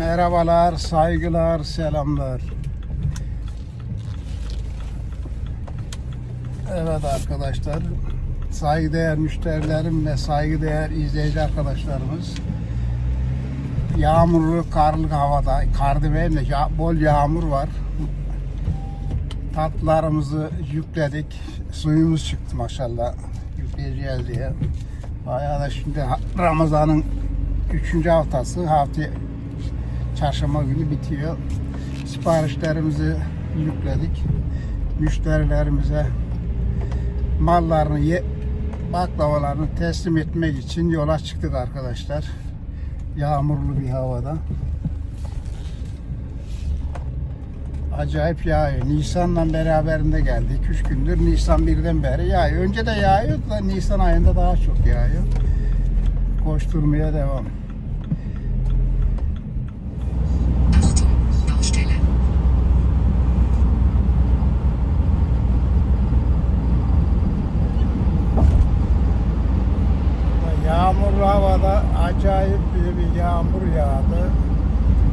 Merhabalar, saygılar, selamlar. Evet arkadaşlar, saygıdeğer müşterilerim ve saygıdeğer izleyici arkadaşlarımız. Yağmurlu, karlı havada, kar demeyeyim de ya- bol yağmur var. Tatlarımızı yükledik, suyumuz çıktı maşallah yükleyeceğiz diye. Bayağı da şimdi Ramazan'ın üçüncü haftası, hafta çarşamba günü bitiyor. Siparişlerimizi yükledik. Müşterilerimize mallarını, baklavalarını teslim etmek için yola çıktık arkadaşlar. Yağmurlu bir havada. Acayip yağıyor. Nisan'la beraberinde geldik. 3 gündür Nisan birden beri yağıyor. Önce de yağıyordu da Nisan ayında daha çok yağıyor. Koşturmaya devam. Baustelle. Yağmurlu havada acayip bir, bir yağmur yağdı.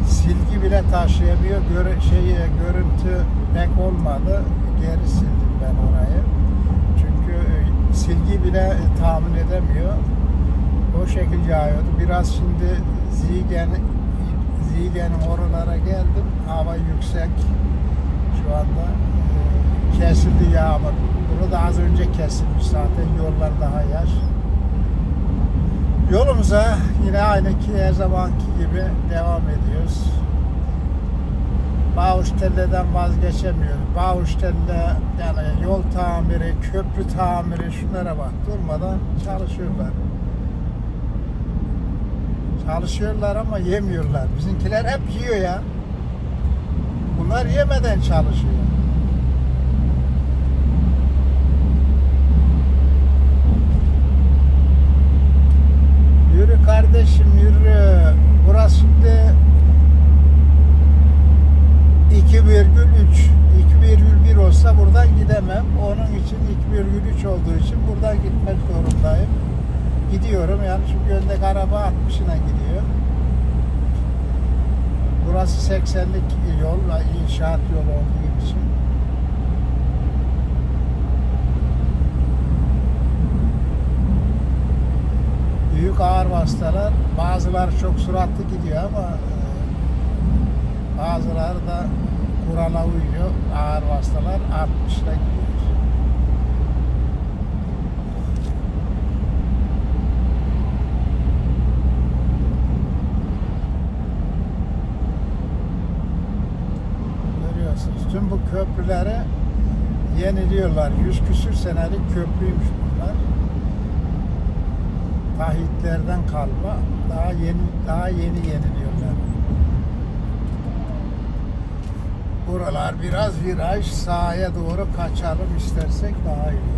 Silgi bile taşıyamıyor. Göre, şeyi, görüntü pek olmadı. Geri sildim ben orayı. Çünkü e, silgi bile tahmin edemiyor. O şekilde yağıyordu. Biraz şimdi Zigen Zigen'in oralara geldim. Hava yüksek. Şu anda e, kesildi yağmur. Burada az önce kesilmiş zaten. Yollar daha yaş. Yolumuza yine aynı ki her zamanki gibi devam ediyoruz. Bağuştelle'den vazgeçemiyoruz. Bağuştelle yani yol tamiri, köprü tamiri şunlara bak durmadan çalışıyorlar. Çalışıyorlar ama yemiyorlar. Bizimkiler hep yiyor ya. Bunlar yemeden çalışıyor. Yürü kardeşim yürü. Burası şimdi 2,3 2,1 olsa buradan gidemem. Onun için 2,3 olduğu için buradan gitmek zorundayım. Gidiyorum yani çünkü öndeki araba 60'ına gidiyor. Burası 80'lik yol, inşaat yolu olduğu için. Büyük ağır vasıtalar bazıları çok süratli gidiyor ama e, bazıları da kurala uyuyor. Ağır vasıtalar 60'la gidiyor. Görüyorsunuz tüm bu köprüleri yeniliyorlar. Yüz küsür senelik köprüymüş bunlar. Tahitlerden kalma daha yeni daha yeni yeniliyorlar. Buralar biraz viraj sağa doğru kaçalım istersek daha iyi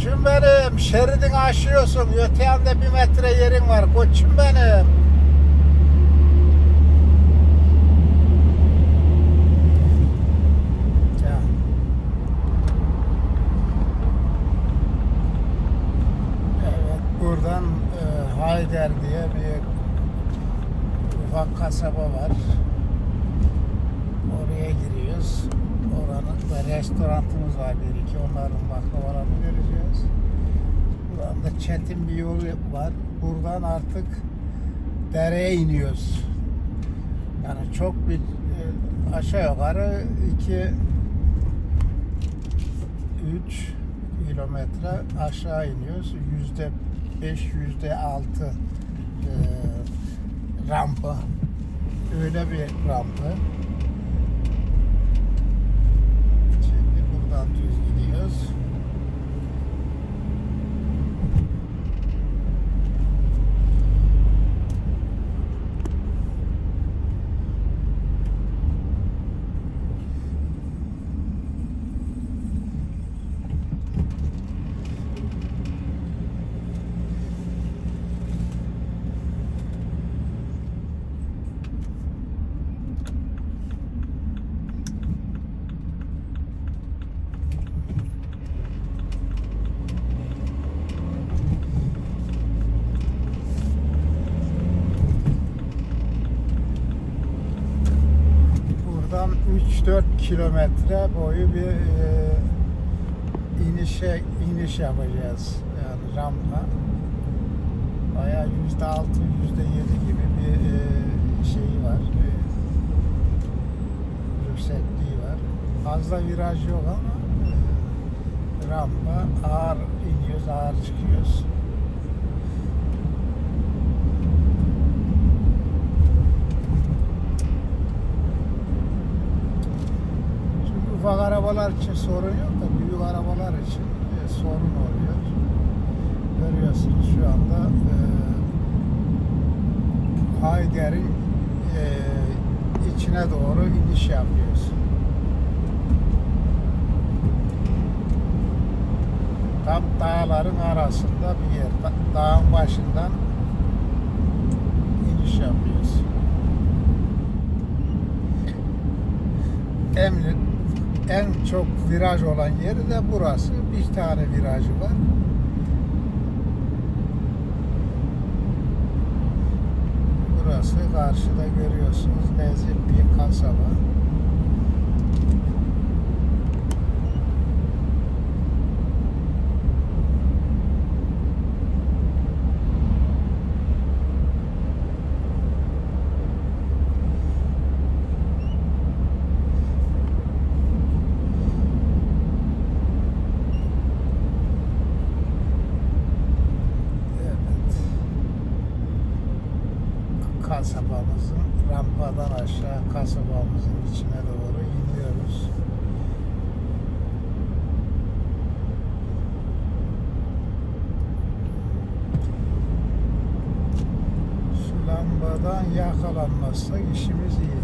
Koçum benim, şeridini aşıyorsun. Öte yanda bir metre yerin var. Koçum benim. Ya. Evet, buradan e, Hayri Hayder diye bir ufak kasaba var. Oraya giriyoruz. Oranın ve restorantımız var bir iki. Onların baklavalarını göreceğiz. Buradan da çetin bir yol var. Buradan artık dereye iniyoruz. Yani çok bir e, aşağı yukarı iki 3 kilometre aşağı iniyoruz. Yüzde 5, yüzde 6 rampa. Öyle bir rampa. Şimdi buradan düz gidiyoruz. Buradan 3-4 kilometre boyu bir e, inişe iniş yapacağız. Yani rampa. Bayağı yüzde altı, yüzde yedi gibi bir e, şeyi var. E, yüksekliği var. Fazla viraj yok ama e, rampa ağır iniyoruz, ağır çıkıyoruz. Çünkü ufak arabalar için sorun yok da büyük arabalar için e, sorun oluyor. Görüyorsunuz şu anda e, Hayder'in e, içine doğru iniş yapıyoruz. Tam dağların arasında bir yer. Da- Dağın başından iniş yapıyoruz. en, en çok viraj olan yeri de burası. Bir tane virajı var. Burası karşıda görüyorsunuz nezih bir kasaba. Evet. Kasabamızın rampadan aşağı kasabamızın içine doğru iniyoruz. Şu lambadan yakalanmazsak işimiz iyi.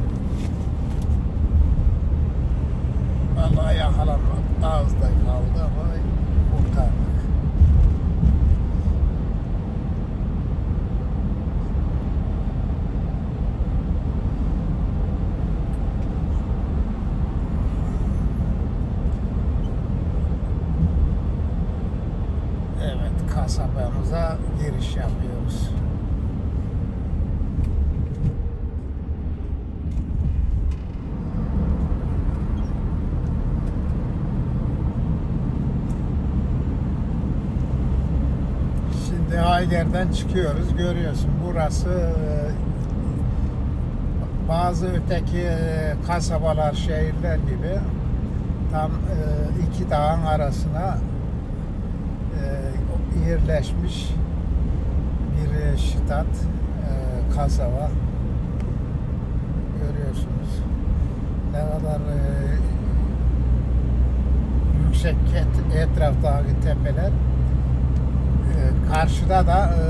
Vallahi yakalanmak ağızda kaldı ama kurtardık. Evet, kasabamıza giriş yapıyoruz. Şimdi Hayder'den çıkıyoruz. Görüyorsun burası e, bazı öteki e, kasabalar, şehirler gibi tam e, iki dağın arasına yerleşmiş bir e, şitat, e, kasaba. Görüyorsunuz. Ne kadar e, yüksek et- etraftaki tepeler. E, karşıda da e,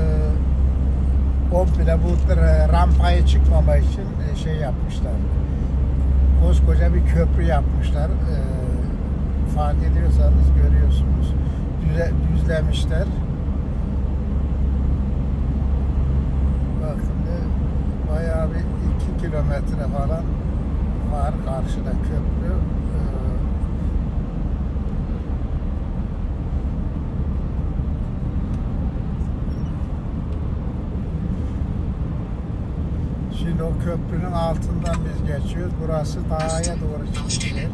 komple bu e, rampaya çıkmama için e, şey yapmışlar. Koskoca bir köprü yapmışlar. E, fark ediyorsanız görüyorsunuz. Düze, düzlemişler. bayağı bir iki kilometre falan var karşıda köprü. Ee, şimdi o köprünün altından biz geçiyoruz. Burası dağa doğru çıkıyor.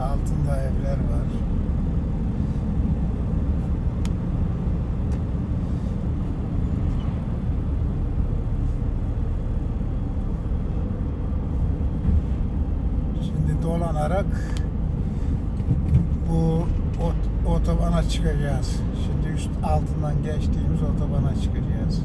altında evler var. olarak bu ot, otobana çıkacağız. Şimdi üst altından geçtiğimiz otobana çıkacağız.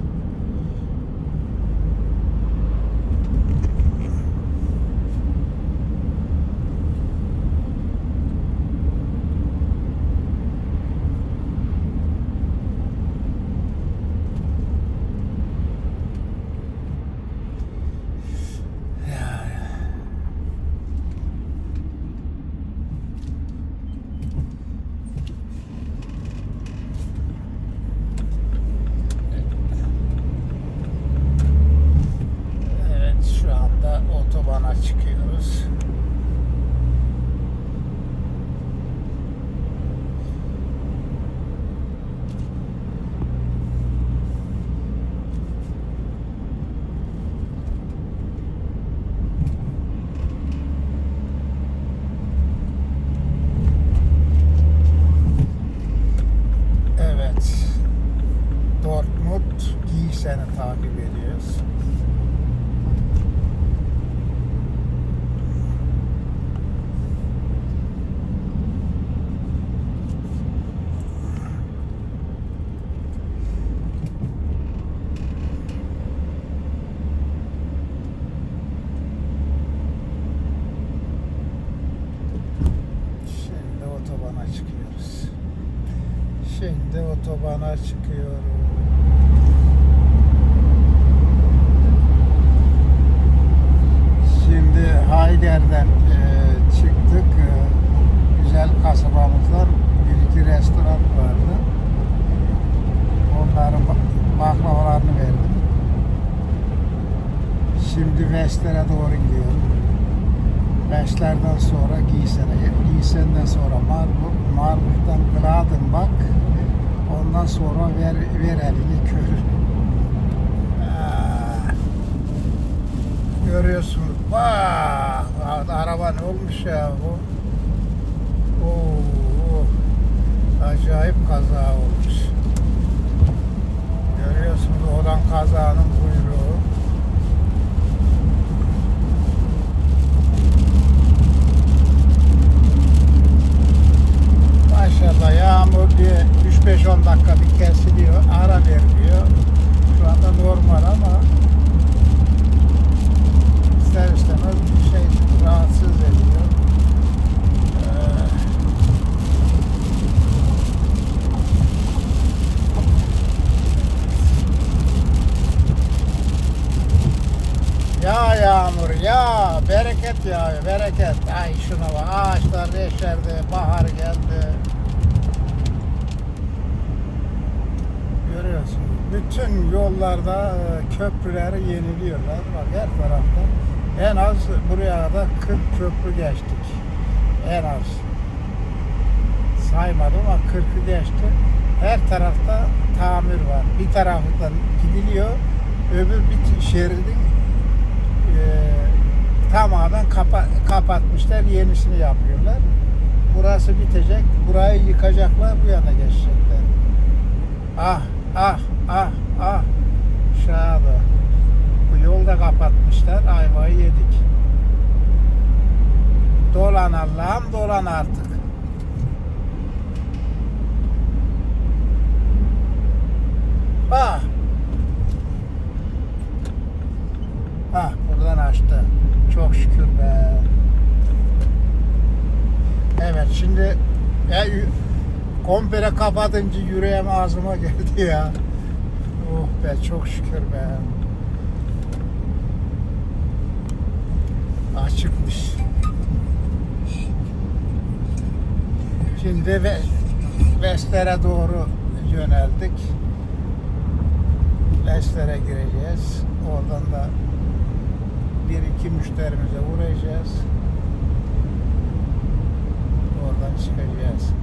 şeridin e, tamamen kapa kapatmışlar. Yenisini yapıyorlar. Burası bitecek. Burayı yıkacaklar. Bu yana geçecekler. Ah ah ah ah şahı. Bu yolda kapatmışlar. Ayvayı yedik. Dolan Allah'ım dolan artık. Ah şükür be. Evet şimdi ya, komple kapatınca yüreğim ağzıma geldi ya. Oh be çok şükür be. Açıkmış. Şimdi ve Vester'e doğru yöneldik. Vester'e gireceğiz. Oradan da bir iki müşterimize uğrayacağız. da çıkacağız.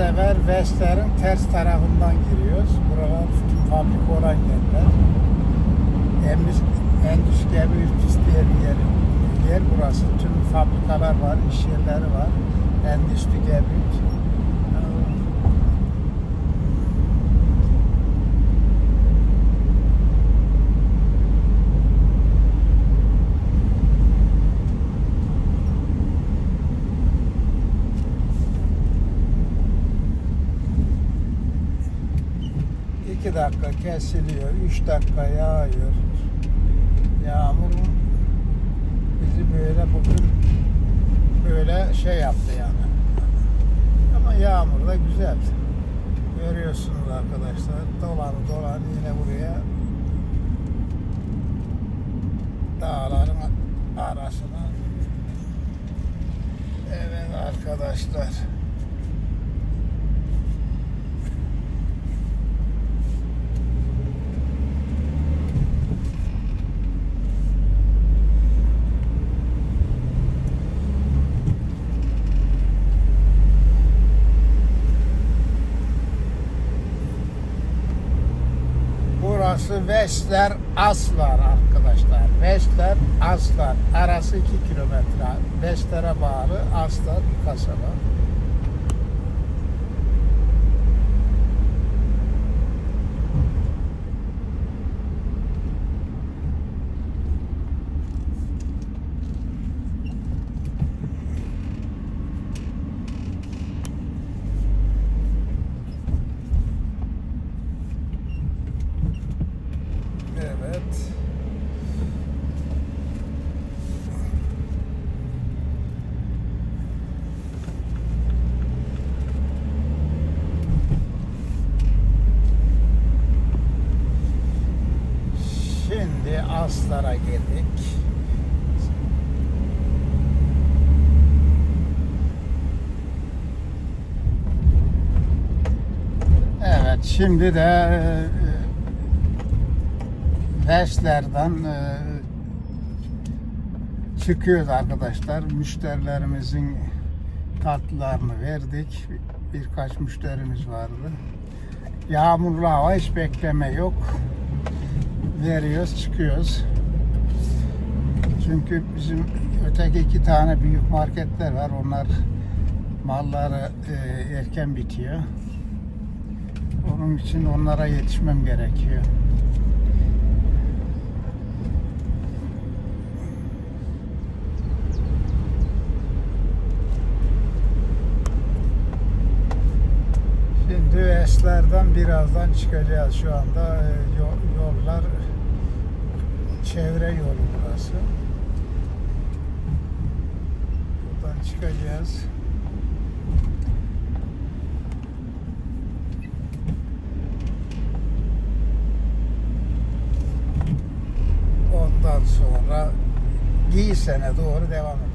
Sefer Westler'in ters tarafından giriyoruz. Buralar tüm fabrika olan yerler. Endüstri, endüstri gemi üstüsteyen yer, yer burası. Tüm fabrikalar var, iş yerleri var. Endüstri gemi. İki dakika kesiliyor, üç dakika yağıyor. Yağmur bizi böyle bugün böyle şey yaptı yani. Ama yağmur da güzel. Görüyorsunuz arkadaşlar. Dolan dolan yine buraya dağların arasına. Evet arkadaşlar. Vesler Aslar arkadaşlar. Vesler Aslar. Arası 2 kilometre. Vesler'e bağlı Aslar bir kasaba. Evet. Şimdi Aslar'a geldik. Evet, şimdi de e, Vesler'den e, çıkıyoruz arkadaşlar. Müşterilerimizin kartlarını verdik. Bir- Birkaç müşterimiz vardı. Yağmurlu hava hiç bekleme yok. Veriyoruz, çıkıyoruz. Çünkü bizim öteki iki tane büyük marketler var. Onlar malları e, erken bitiyor. Onun için onlara yetişmem gerekiyor. Şimdi Esler'den birazdan çıkacağız. Şu anda e, yol- yollar çevre yolu burası. Buradan çıkacağız. Sonra Giysen'e doğru devam edelim.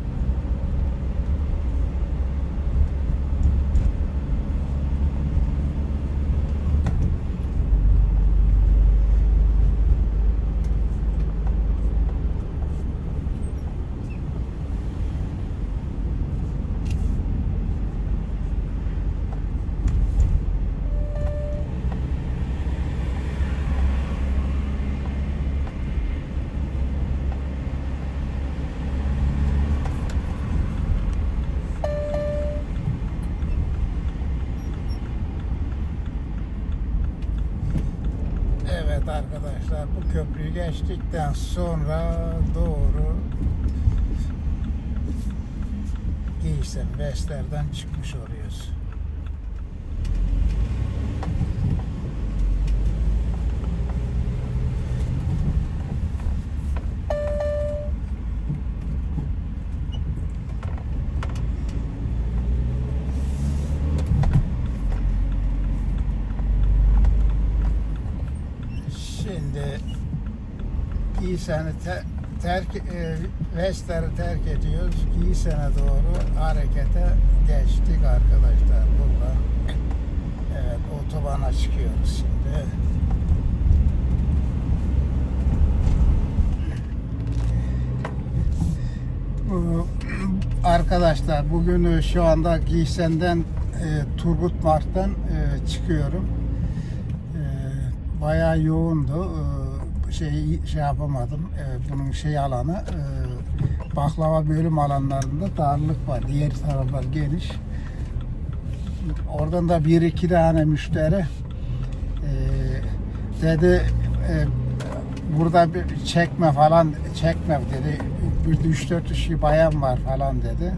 Evet arkadaşlar bu köprüyü geçtikten sonra doğru Giysen Vesler'den çıkmış oluyoruz. Giysen'i te, terk, e, terk ediyoruz. Giysen'e doğru harekete geçtik arkadaşlar burada. Evet otobana çıkıyoruz şimdi. Arkadaşlar bugün e, şu anda Giysen'den e, Turgut Mart'tan e, çıkıyorum. E, bayağı yoğundu. Şey şey yapamadım. E, bunun şey alanı e, baklava bölüm alanlarında darlık var. Diğer taraflar geniş. Oradan da bir iki tane müşteri e, dedi e, burada bir çekme falan çekme dedi. Bir üç dört kişi bayan var falan dedi.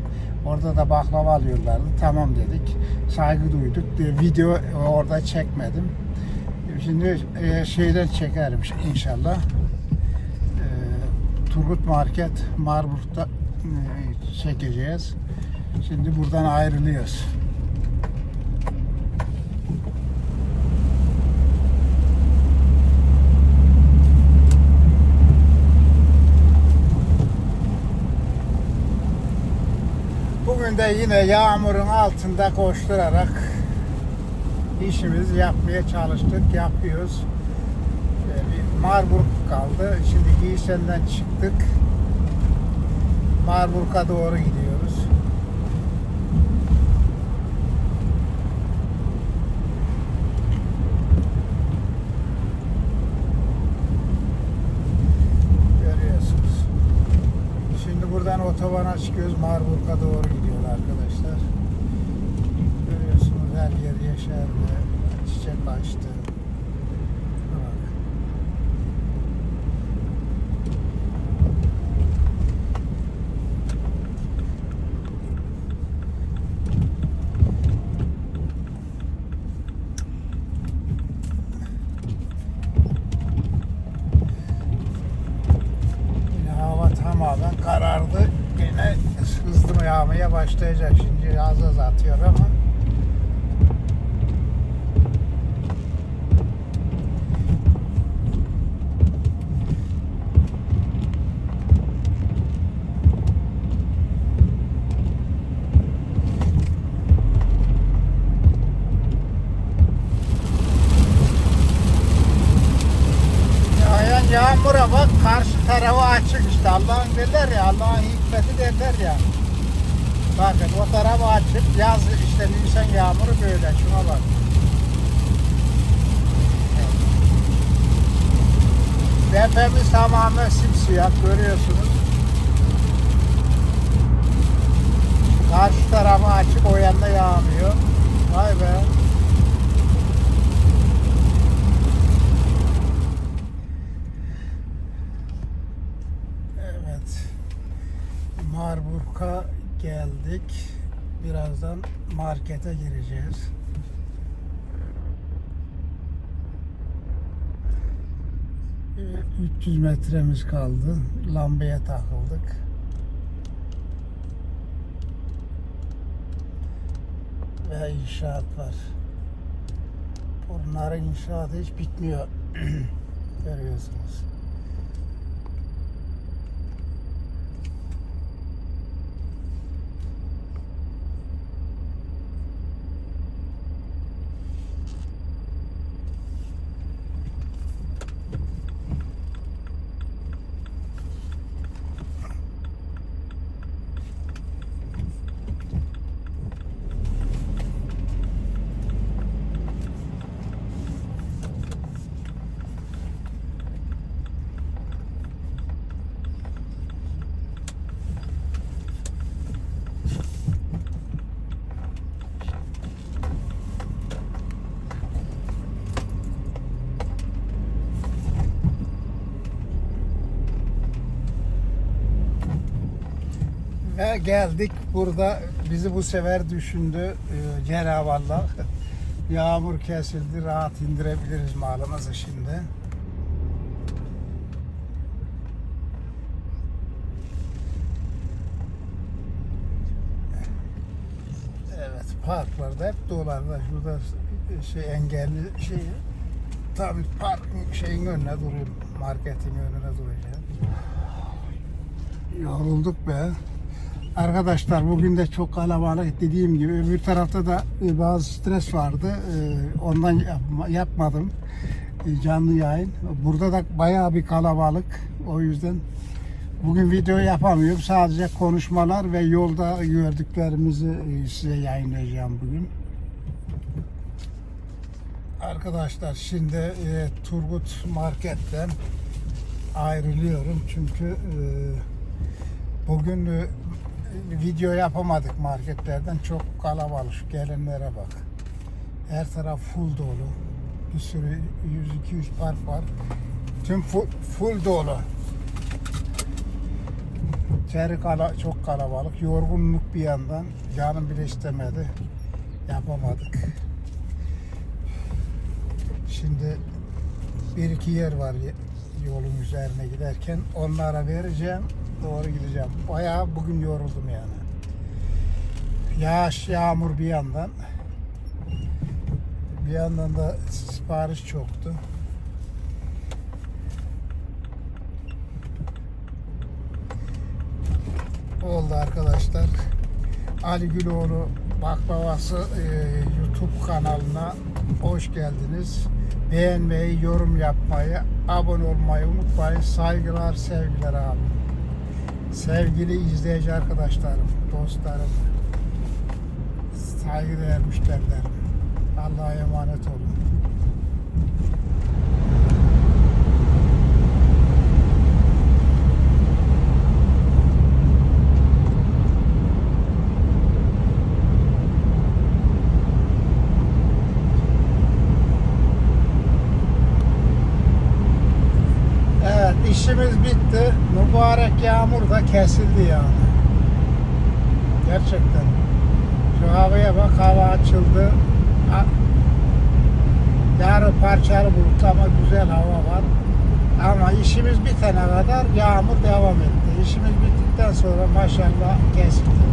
Orada da baklava alıyorlardı. Tamam dedik. Saygı duyduk. De, video orada çekmedim. Şimdi e, şeyden çekerim inşallah. E, Turgut Market Marburg'da e, çekeceğiz. Şimdi buradan ayrılıyoruz. Bugün de yine yağmurun altında koşturarak işimizi yapmaya çalıştık, yapıyoruz. Ee, bir Marburg kaldı. Şimdi Giysen'den çıktık. Marburg'a doğru gidiyoruz. Görüyorsunuz. Şimdi buradan otobana çıkıyoruz. Marburg'a doğru gidiyor arkadaşlar. Görüyorsunuz her yer yeşerdi. Çiçek açtı. Tamamen karardı. Yine hızlı yağmaya başlayacak. Şimdi az az atıyor ama. Yağan yağmura bak karşı tarafı açık işte Allah'ın derler ya Allah'ın hikmeti derler ya. Bakın o tarafı açık yaz işte Nisan yağmuru böyle şuna bak. Tepemiz tamamen simsiyah görüyorsunuz. Karşı tarafı açık o yanda yağmıyor. Vay be. Evet. Marburg'a geldik. Birazdan markete gireceğiz. Ee, 300 metremiz kaldı. Lambaya takıldık. Ve inşaat var. Bunların inşaatı hiç bitmiyor. Görüyorsunuz. Geldik burada bizi bu sefer düşündü e, Cenab-ı Allah. Yağmur kesildi rahat indirebiliriz malımızı şimdi. Evet parklarda hep dolarlar. Şurada şey engelli şey tam parkın şeyin önüne duruyor. Marketin önüne duracağım. Yorulduk be. Arkadaşlar bugün de çok kalabalık dediğim gibi öbür tarafta da e, bazı stres vardı. E, Ondan yapma- yapmadım e, canlı yayın. Burada da bayağı bir kalabalık. O yüzden bugün video yapamıyorum. Sadece konuşmalar ve yolda gördüklerimizi size yayınlayacağım bugün. Arkadaşlar şimdi Turgut Market'ten ayrılıyorum çünkü bugün video yapamadık marketlerden. Çok kalabalık şu gelenlere bak. Her taraf full dolu. Bir sürü 100-200 park var. Tüm full, full dolu. İçeri kala, çok kalabalık. Yorgunluk bir yandan. Canım bile istemedi. Yapamadık. Şimdi bir iki yer var yolun üzerine giderken. Onlara vereceğim doğru gideceğim. Bayağı bugün yoruldum yani. Yağış, yağmur bir yandan. Bir yandan da sipariş çoktu. Oldu arkadaşlar. Ali Güloğlu Baklavası e, YouTube kanalına hoş geldiniz. Beğenmeyi, yorum yapmayı, abone olmayı unutmayın. Saygılar, sevgiler abi. Sevgili izleyici arkadaşlarım, dostlarım, saygıdeğer müşterilerim. Allah'a emanet olun. Evet işimiz bitti. Mübarek yağmur da kesildi yani. Gerçekten. Şu havaya bak hava açıldı. Yarı parçalı bulut ama güzel hava var. Ama işimiz bitene kadar yağmur devam etti. İşimiz bittikten sonra maşallah kesildi.